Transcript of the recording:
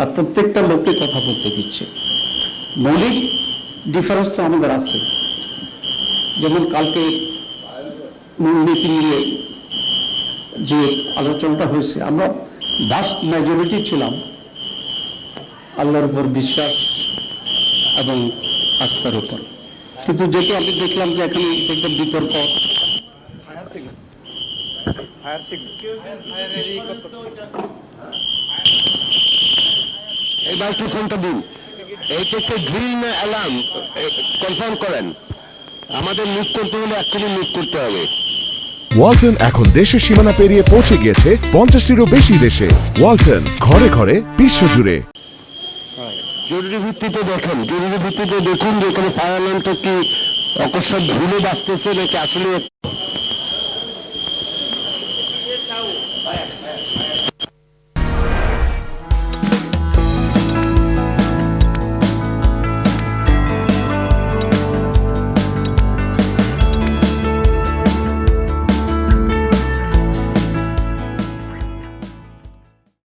আর প্রত্যেকটা লোককে কথা বলতে দিচ্ছে। মৌলিক ডিফারেন্স তো আমাদের আছে। যেমন কালকে মূলনীতি নিয়ে যে আলোচনাটা হয়েছে আমরা ভাস্ট মেজরিটি ছিলাম। আল্লাহর উপর বিশ্বাস এবং আস্থার উপর। কিন্তু যেটা আমি দেখলাম যে এখানে দেখবেন বিতর্ক। এই মাইক্রোফোনটা দিন। এইটা হচ্ছে না অ্যালার্ম কনফার্ম করেন। আমাদের মুভ করতে হলে অ্যাকচুয়ালি মুভ করতে হবে। ওয়ালটন এখন দেশের সীমানা পেরিয়ে পৌঁছে গিয়েছে পঞ্চাশটিরও বেশি দেশে। ওয়ালটন ঘরে ঘরে বিশ্বজুড়ে জরুরি ভিত্তিতে দেখেন জরুরি ভিত্তিতে দেখুন যে এখানে ফায়ার অ্যালার্মটা কি অকস্মাৎ ভুলে বাঁচতেছে নাকি আসলে